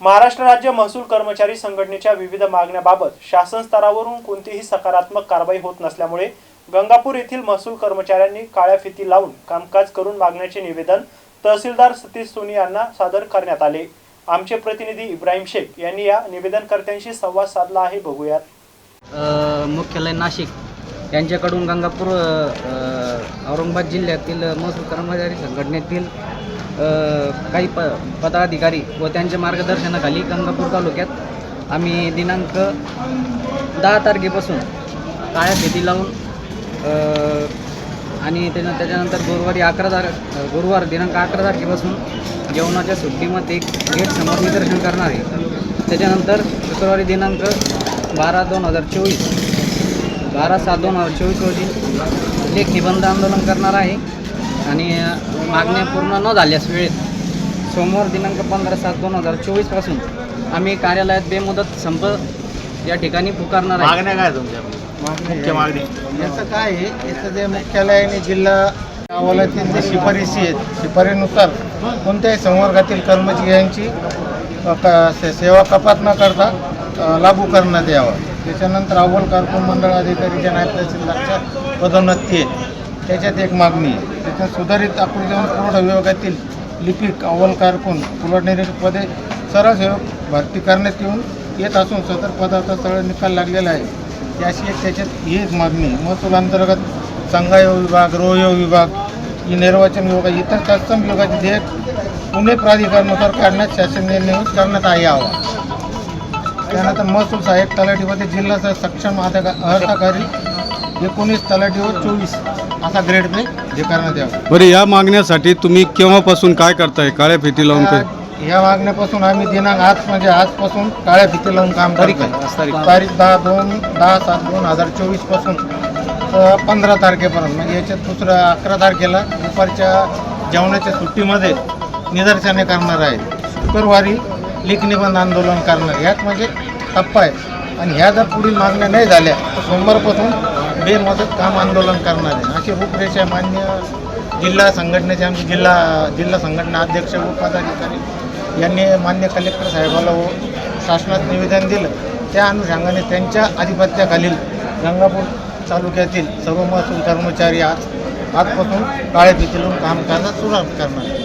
महाराष्ट्र राज्य महसूल कर्मचारी संघटनेच्या विविध मागण्याबाबत शासन स्तरावरून कोणतीही सकारात्मक कारवाई होत नसल्यामुळे गंगापूर येथील महसूल कर्मचाऱ्यांनी काळ्या फिती लावून कामकाज करून मागण्याचे निवेदन तहसीलदार सतीश सोनी यांना सादर करण्यात आले. आमचे प्रतिनिधी इब्राहिम शेख यांनी या निवेदनकर्त्यांशी संवाद साधला आहे. बघूयात. मुख्यालय नाशिक यांच्याकडून गंगापूर औरंगाबाद जिल्ह्यातील महसूल कर्मचारी संघटनेतील काही प पदाधिकारी व त्यांच्या मार्गदर्शनाखाली गंगापूर तालुक्यात आम्ही दिनांक दहा तारखेपासून काळ्या शेती लावून आणि त्याच्या त्याच्यानंतर गुरुवारी अकरा तार गुरुवार दिनांक अकरा तारखेपासून जेवणाच्या सुट्टीमध्ये गेट समोर निदर्शन करणार आहे. त्याच्यानंतर शुक्रवारी दिनांक बारा दोन हजार चोवीस बारा सात दोन हजार चोवीस रोजी एक निबंध आंदोलन करणार आहे. आणि मागण्या पूर्ण न झाल्यास वेळेत सोमवार दिनांक पंधरा सात दोन हजार चोवीसपासून आम्ही कार्यालयात बेमुदत संप या ठिकाणी पुकारणार आहे. मागण्या काय तुमच्या? मुख्य मागणी. याचं काय आहे? याचं जे मुख्यालय आणि जिल्हा अहवालातील जे शिफारसी आहेत. शिफारीनुसार कोणत्याही संवर्गातील कर्मचाऱ्यांची से- सेवा कपात न करता लागू करण्यात यावं. त्याच्यानंतर अव्वल कारकून मंडळ अधिकारी जे नायब तहसीलदारच्या पदोन्नती आहे. त्याच्यात एक मागणी आहे. त्याच्यात सुधारित आकृती पुरवठा विभागातील लिपिक अव्वल कारकून पदे सरळ सेवक भरती करण्यात येऊन येत असून सदर पदाचा सरळ निकाल लागलेला आहे. त्याशी एक त्याच्यात ही एक मागणी महसूल अंतर्गत संघायोग विभाग रोहयोग विभाग ही निर्वाचन विभाग इतर तत्सम विभागाचे ध्येय पुणे प्राधिकरणानुसार काढण्यात शासन निर्णय करण्यात आहे यावा त्यानंतर महसूल सहाय्यक तलाठीमध्ये जिल्हा सक्षम अधिकारी एकोणीस तलाठीवर चोवीस असा ग्रेड पे हे करण्यात यावं. बरं या मागण्यासाठी तुम्ही केव्हापासून काय करताय? काळ्या फिती लावून काय ह्या मागण्यापासून आम्ही दिनांक आज म्हणजे आजपासून काळ्या फिती लावून काम करतो तारीख दहा दोन दहा सात दोन हजार चोवीसपासून पंधरा तारखेपर्यंत म्हणजे याच्यात दुसऱ्या अकरा तारखेला दुपारच्या जेवणाच्या सुट्टीमध्ये निदर्शने करणार आहे. शुक्रवारी लेखनिबंध आंदोलन करणार. यात म्हणजे टप्पा आहे. आणि ह्या जर पुढील मागण्या नाही झाल्या तर सोमवारपासून बेमदत काम आंदोलन करणार. आहे अशी रूपरेषा मान्य जिल्हा संघटनेचे आमचे जिल्हा जिल्हा संघटना अध्यक्ष व पदाधिकारी यांनी मान्य कलेक्टर साहेबाला व शासनात निवेदन दिलं. त्या अनुषंगाने त्यांच्या आधिपत्याखालील गंगापूर तालुक्यातील सर्व महसूल कर्मचारी आज आजपासून काळ्या फितीलून काम करण्यास सुरुवात करणार